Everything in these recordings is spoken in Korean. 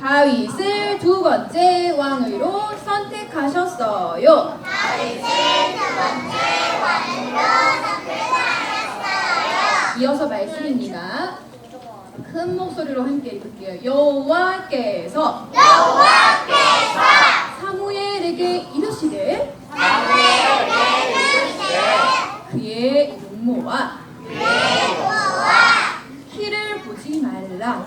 다윗을 두 번째 왕으로 선택하셨어요. 이어서 말씀입니다. 큰 목소리로 함께 읽을게요. 여호와께서 사무엘에게 이르시되 그의 용모와 키를 보지 말라.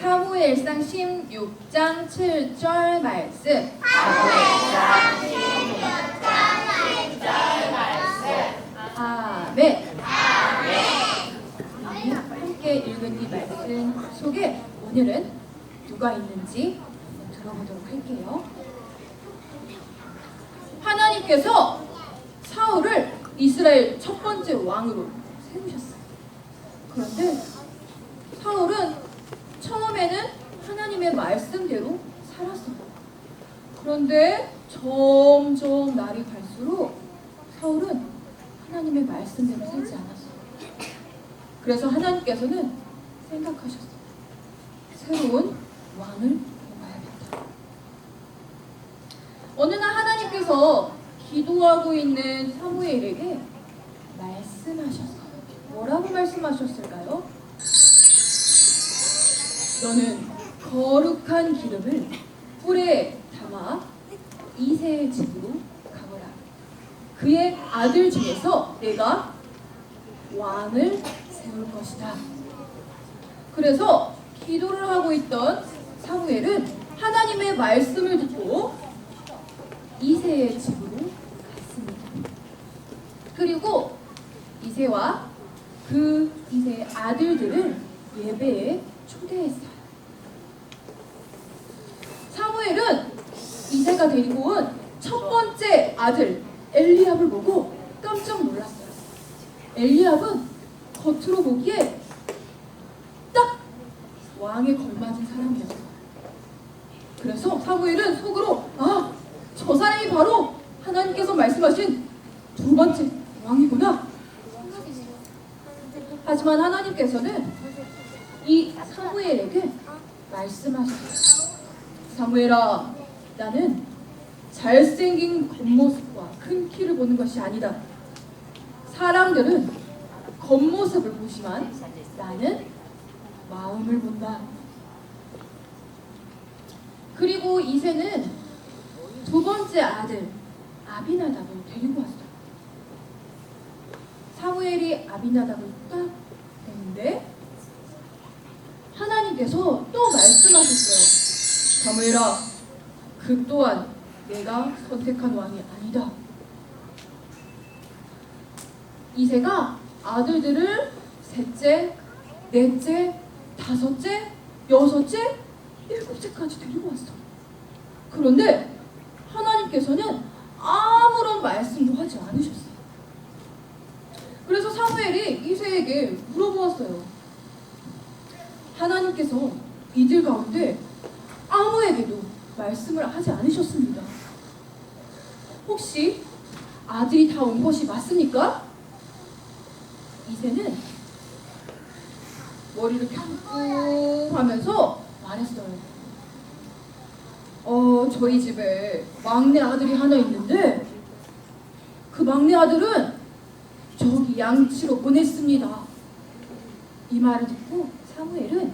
사무엘상 16장 7절 말씀. 아멘. 우리 함께 읽은 이 말씀 속에 오늘은 누가 있는지 들어보도록 할게요. 하나님께서 사울을 이스라엘 첫 번째 왕으로 세우셨어요. 그런데 사울은 처음에는 하나님의 말씀대로 살았어요. 그런데 점점 날이 갈수록 사울은 하나님의 말씀대로 살지 않았어요. 그래서 하나님께서는 생각하셨어요. 새로운 왕을 뽑아야겠다. 어느 날 하나님께서 기도하고 있는 사무엘에게 말씀하셨어요. 뭐라고 말씀하셨을까요? 너는 거룩한 기름을 뿔에 담아 이세의 집으로 가거라. 그의 아들 중에서 내가 왕을 세울 것이다. 그래서 기도를 하고 있던 사무엘은 하나님의 말씀을 듣고 이세의 집으로 갔습니다. 그리고 이세와 그 이세의 아들들을 예배에 초대했어요. 사무엘은 이세가 데리고 온 첫 번째 아들 엘리압을 보고 깜짝 놀랐어요. 엘리압은 겉으로 보기에 딱 왕에 걸맞은 사람이었어요. 그래서 사무엘은 속으로 아, 저 사람이 바로 하나님께서 말씀하신 두 번째 왕이구나 하지만 하나님께서는 이 사무엘에게 말씀하셨어요. 사무엘아, 나는 잘생긴 겉모습과 큰 키를 보는 것이 아니다. 사람들은 겉모습을 보지만 나는 마음을 본다. 그리고 이세는 두 번째 아들 아비나답을 데리고 왔어요. 사무엘이 아비나답을 딱 했는데 하나님께서 또 말씀하셨어요. 사무엘아, 그 또한 내가 선택한 왕이 아니다. 이세가 아들들을 셋째, 넷째, 다섯째, 여섯째, 일곱째까지 데리고 왔어. 그런데 하나님께서는 아무런 말씀도 하지 않으셨어요. 그래서 사무엘이 이세에게 물어보았어요. 하나님께서 이들 가운데 아무에게도 말씀을 하지 않으셨습니다. 혹시 아들이 다 온 것이 맞습니까? 이세는 머리를 펴고 하면서 말했어요. 어, 저희 집에 막내 아들이 하나 있는데 그 막내 아들은 저기 양치로 보냈습니다. 이 말을 듣고 사무엘은.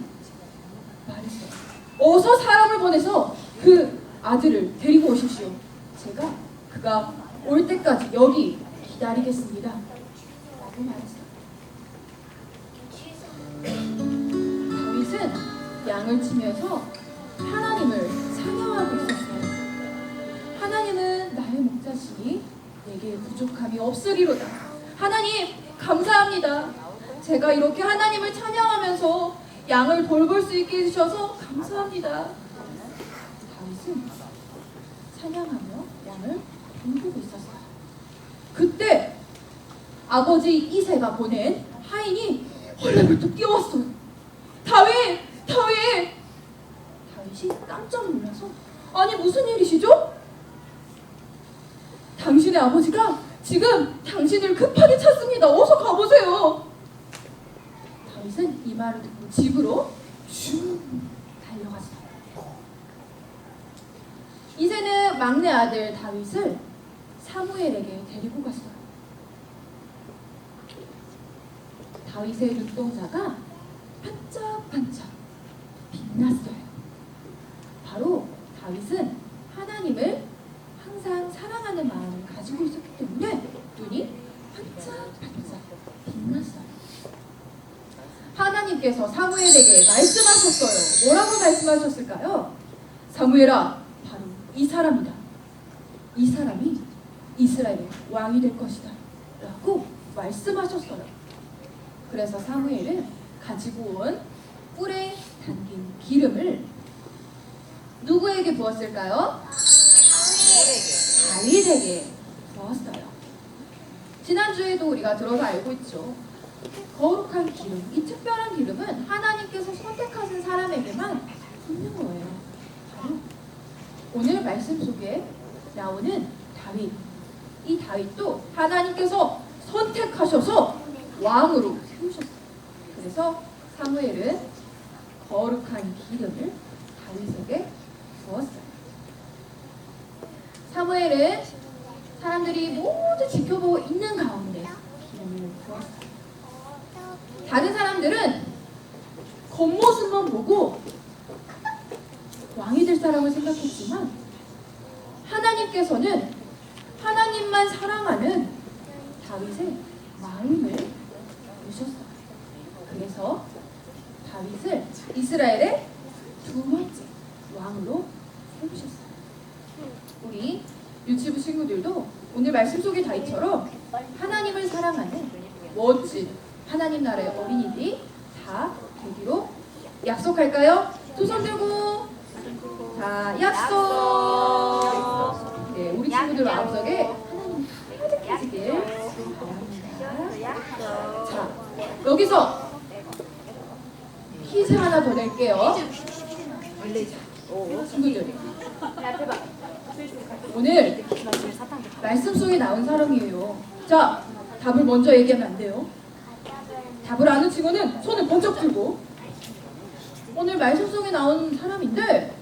어서 사람을 보내서 그 아들을 데리고 오십시오. 제가 그가 올 때까지 여기 기다리겠습니다. 라고 말했어요. 다윗은 양을 치면서 하나님을 찬양하고 있었어요. 하나님은 나의 목자시니 내게 부족함이 없으리로다. 하나님 감사합니다. 제가 이렇게 하나님을 찬양하면서 양을 돌볼 수 있게 해주셔서 감사합니다. 다윗은 찬양하며 양을 돌보고 있었어요. 그때 아버지 이세가 보낸 하인이 헐레벌떡 뛰어왔어요. 다윗! 다윗! 다윗이 깜짝 놀라서 아니 무슨 일이시죠? 당신의 아버지가 지금 당신을 급하게 찾습니다. 어서 가보세요. 다윗은 이 말을 듣고 집으로 슝 달려갔어요. 이제는 막내 아들 다윗을 사무엘에게 데리고 갔어요. 다윗의 눈동자가 반짝반짝 빛났어요. 바로 다윗은 하나님을 항상 사랑하는 마음을 가지고 있었기 때문에 눈이 반짝반짝 빛났어요. 하나님께서 사무엘에게 말씀하셨어요. 뭐라고 말씀하셨을까요? 사무엘아, 바로 이 사람이다. 이 사람이 이스라엘의 왕이 될 것이다. 라고 말씀하셨어요. 그래서 사무엘은 가지고 온 뿔에 담긴 기름을 누구에게 부었을까요? 다윗에게 부었어요. 지난주에도 우리가 들어서 알고 있죠. 거룩한 기름, 이 특별한 기름은 하나님께서 선택하신 사람에게만 있는 거예요. 바로 오늘 말씀 속에 나오는 다윗. 이 다윗도 하나님께서 선택하셔서 왕으로 세우셨어요. 그래서 사무엘은 거룩한 기름을 다윗에게 부었어요. 사무엘은 사람들이 모두 지켜보고 있는 가운데 기름을 부었어요. 다른 사람들은 겉모습만 보고 왕이 될 사람을 생각했지만 하나님께서는 하나님만 사랑하는 다윗의 마음을 보셨어요. 그래서 다윗을 이스라엘의 두 번째 왕으로 세우셨어요. 우리 유치부 친구들도 오늘 말씀 속의 다윗처럼 하나님을 사랑하는 멋진 하나님 나라의 어린이들이 다 되기로 약속할까요? 두 손 들고 자 약속! 네 우리 친구들 마음속에 하나님 가득해지길 바랍니다 자 여기서 퀴즈 하나 더 낼게요. 친구들 오늘 말씀 속에 나온 사람이에요. 자 답을 먼저 얘기하면 안 돼요 답을 아는 친구는 손을 번쩍 들고 오늘 말씀 속에 나온 사람인데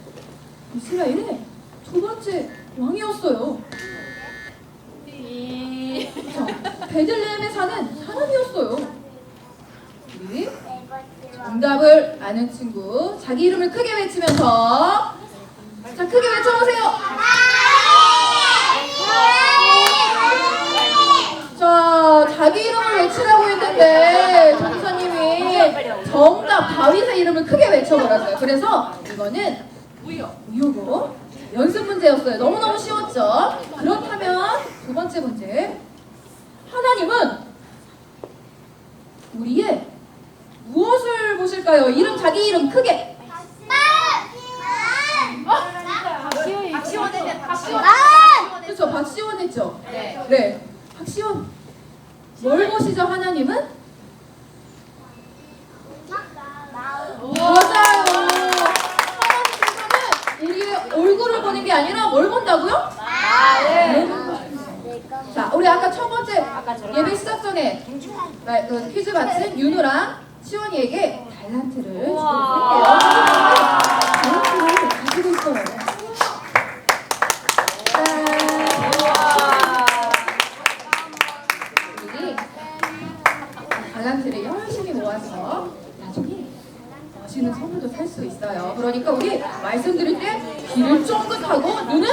이스라엘의 두 번째 왕이었어요. 자, 베들레헴에 사는 사람이었어요. 정답을 아는 친구 자기 이름을 크게 외치면서 자 크게 외쳐보세요. 자 자기 이름을 외치라고 했는데 전사님이 정답 다윗의 이름을 크게 외쳐버렸어요. 그래서 이거는 무효고 연습 문제였어요. 너무너무 쉬웠죠? 그렇다면 두 번째 문제. 하나님은 우리의 무엇을 보실까요? 이름 자기 이름 크게. 그렇죠. 박시원 했죠? 네. 네. 박시원. 뭘 보시죠? 하나님은? 맞아요. 하나님께서는 우리의 얼굴을 보는 게 아니라 뭘 본다고요? 자, 우리 아까 첫 번째 예배 시작 전에 말- 그 퀴즈 마친 윤우랑 시원이에게 달란트를 주고 있을게요. 말씀 드릴 때 귀를 쫑긋하고 눈은.